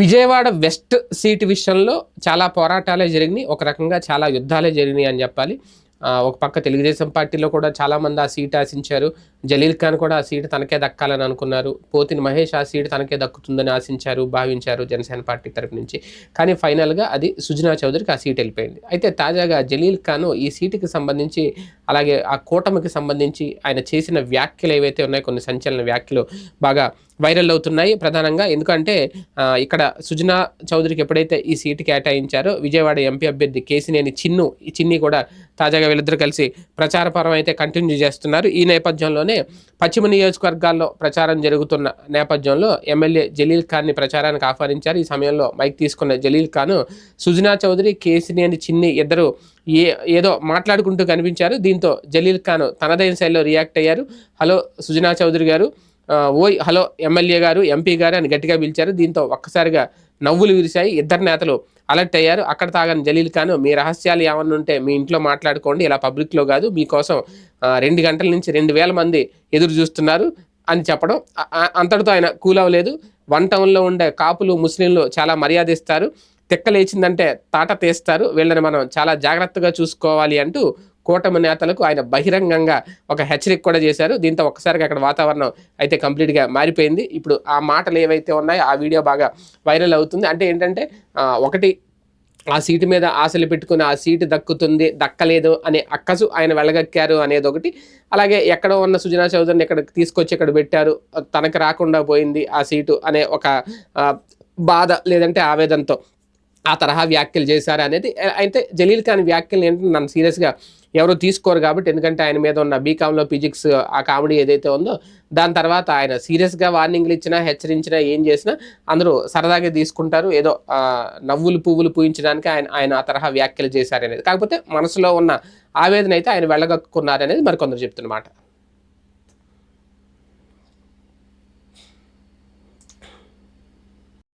Vijayawada west seat విషయంలో చాలా పోరాటాలే జరిగినాయి. ఒక రకంగా చాలా యుద్ధాలే జరిగినాయి అని చెప్పాలి. ఒక పక్క తెలుగుదేశం పార్టీలో కూడా చాలామంది ఆ సీట్ ఆశించారు. జలీల్ ఖాన్ కూడా ఆ సీటు తనకే దక్కాలని అనుకున్నారు. పోతిని మహేష్ ఆ సీటు తనకే దక్కుతుందని ఆశించారు భావించారు జనసేన పార్టీ తరపు నుంచి. కానీ ఫైనల్గా అది సుజనా చౌదరికి ఆ సీట్ వెళ్ళిపోయింది. అయితే తాజాగా జలీల్ ఖాన్ ఈ సీటుకి సంబంధించి అలాగే ఆ కూటమికి సంబంధించి ఆయన చేసిన వ్యాఖ్యలు ఏవైతే ఉన్నాయో కొన్ని సంచలన వ్యాఖ్యలు బాగా వైరల్ అవుతున్నాయి ప్రధానంగా. ఎందుకంటే ఇక్కడ సుజనా చౌదరికి ఎప్పుడైతే ఈ సీటు కేటాయించారో విజయవాడ ఎంపీ అభ్యర్థి కేసినేని చిన్ను ఈ చిన్ని కూడా తాజాగా వీళ్ళిద్దరు కలిసి ప్రచారపరం అయితే కంటిన్యూ చేస్తున్నారు. ఈ నేపథ్యంలోనే పశ్చిమ నియోజకవర్గాల్లో ప్రచారం జరుగుతున్న నేపథ్యంలో ఎమ్మెల్యే జలీల్ ఖాన్ని ప్రచారానికి ఆహ్వానించారు. ఈ సమయంలో మైక్ తీసుకున్న జలీల్ ఖాన్ సుజనా చౌదరి కేసినేని చిన్ని ఇద్దరు ఏ ఏదో మాట్లాడుకుంటూ కనిపించారు. దీంతో జలీల్ ఖాన్ తనదైన శైలిలో రియాక్ట్ అయ్యారు. హలో సుజనా చౌదరి గారు ఓయ్ హలో ఎమ్మెల్యే గారు ఎంపీ గారు అని గట్టిగా పిలిచారు. దీంతో ఒక్కసారిగా నవ్వులు విరిశాయి. ఇద్దరు నేతలు అలర్ట్ అయ్యారు. అక్కడ తాగని జలీల్ ఖాన్ మీ రహస్యాలు ఏమన్నా ఉంటే మీ ఇంట్లో మాట్లాడుకోండి. ఇలా పబ్లిక్లో కాదు మీకోసం రెండు గంటల నుంచి రెండు వేల మంది ఎదురు చూస్తున్నారు అని చెప్పడం. అంతటితో ఆయన కూల్ అవ్వలేదు. వన్ టౌన్లో ఉండే కాపులు ముస్లింలు చాలా మర్యాద ఇస్తారు తెక్కలేచిందంటే తాట తీస్తారు. వీళ్ళని మనం చాలా జాగ్రత్తగా చూసుకోవాలి అంటూ కూటమి నేతలకు ఆయన బహిరంగంగా ఒక హెచ్చరిక కూడా చేశారు. దీంతో ఒక్కసారిగా అక్కడ వాతావరణం అయితే కంప్లీట్గా మారిపోయింది. ఇప్పుడు ఆ మాటలు ఏవైతే ఉన్నాయో ఆ వీడియో బాగా వైరల్ అవుతుంది. అంటే ఏంటంటే ఒకటి ఆ సీటు మీద ఆశలు పెట్టుకుని ఆ సీటు దక్కుతుంది దక్కలేదు అనే అక్కసు ఆయన వెళ్ళగక్కారు అనేది ఒకటి అలాగే ఎక్కడో ఉన్న సుజనా చౌదరిని ఇక్కడ తీసుకొచ్చి ఇక్కడ పెట్టారు. తనకు రాకుండా పోయింది ఆ సీటు అనే ఒక బాధ లేదంటే ఆవేదనతో ఆ తరహా వ్యాఖ్యలు చేశారు అనేది అయితే జలీల్ ఖాన్ వ్యాఖ్యలు ఏంటంటే నన్ను సీరియస్గా ఎవరు తీసుకోరు కాబట్టి ఎందుకంటే ఆయన మీద ఉన్న బీకామ్లో ఫిజిక్స్ ఆ కామెడీ ఏదైతే ఉందో దాని తర్వాత ఆయన సీరియస్గా వార్నింగ్లు ఇచ్చినా హెచ్చరించినా ఏం చేసినా అందరూ సరదాగా తీసుకుంటారు. ఏదో నవ్వులు పువ్వులు పూయించడానికి ఆయన ఆయన ఆ తరహా వ్యాఖ్యలు చేశారనేది. కాకపోతే మనసులో ఉన్న ఆవేదన అయితే ఆయన వెళ్ళగక్కున్నారనేది మరి కొందరు చెప్తున్నమాట.